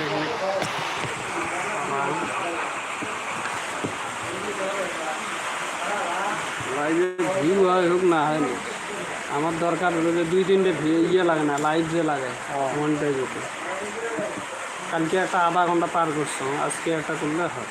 এখানে লাইভে ভিউ হয় হোক না হয় না আমার দরকার হলো যে দুই তিনটে ইয়ে লাগে না লাইভ যে লাগে মনটাই যেতে কালকে একটা আধা ঘণ্টা পার করছ আজকে একটা করলে হয়।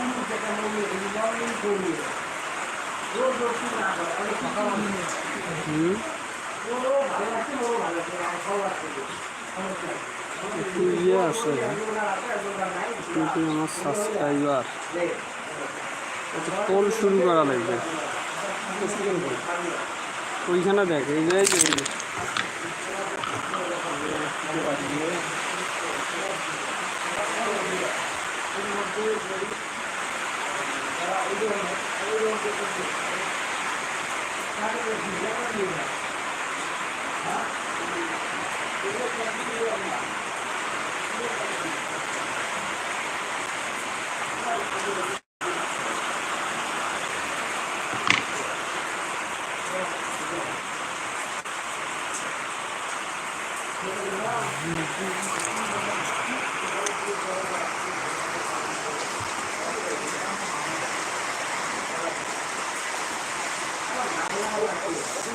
কইটা একটু ইয়ে আছে কিন্তু আমার সাবস্ক্রাইবার পোল শুরু করা লাগবে। ওইখানে দেখ এই যে এই যে, এই যে।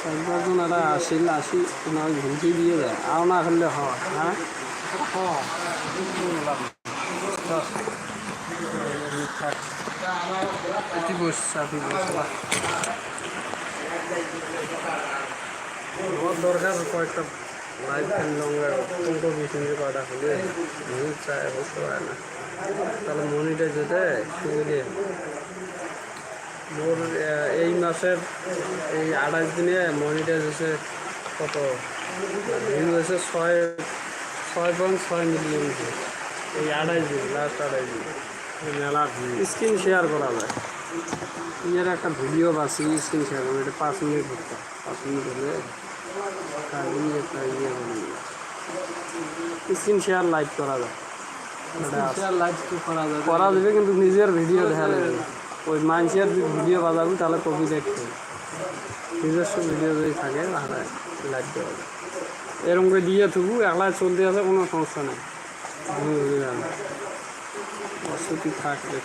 সর্বজন একটা আসিল আসি ওনার ঘুমটি দিয়ে দেয়। আর না হয় হ্যাঁ? বস বসলা আমার দরকার কয়েকটা লাইভ ফ্যান লঙ্গা পনেরো বিশ মিনিট কয়টা হলে মিনিট চায় বসতে পারে না। তাহলে মনিটা যেতে সুবিধে মোর এই মাসের এই আঠাশ দিনে মনিটাইজ হয়েছে কত? ভিউ হয়েছে ছয় ছয় পয়েন্ট ছয় মিলিয়ন ভিউ এই আঠাশ দিন লাস্ট আঠাশ দিন। মেলা স্ক্রিন শেয়ার করা যায়। ইয়ের একটা ভিডিও বাসি স্ক্রিন শেয়ার করব এটা পাঁচ মিনিট ঘুরতে পাঁচ মিনিট হলে তারপরে একটা ইয়ে বলি স্ক্রিন শেয়ার লাইভ করা যায়। করা যাবে। কিন্তু নিজের ভিডিও দেখা যাবে। ওই মানুষের ভিডিও বাজাবি তাহলে কপি দেখতে নিজস্ব ভিডিও যদি থাকে তাহলে লাইক দেওয়া যাবে। এরকম করে দিয়ে থাকব একলা চলতে আছে কোনো সমস্যা নেই। অসুবিধা থাকবে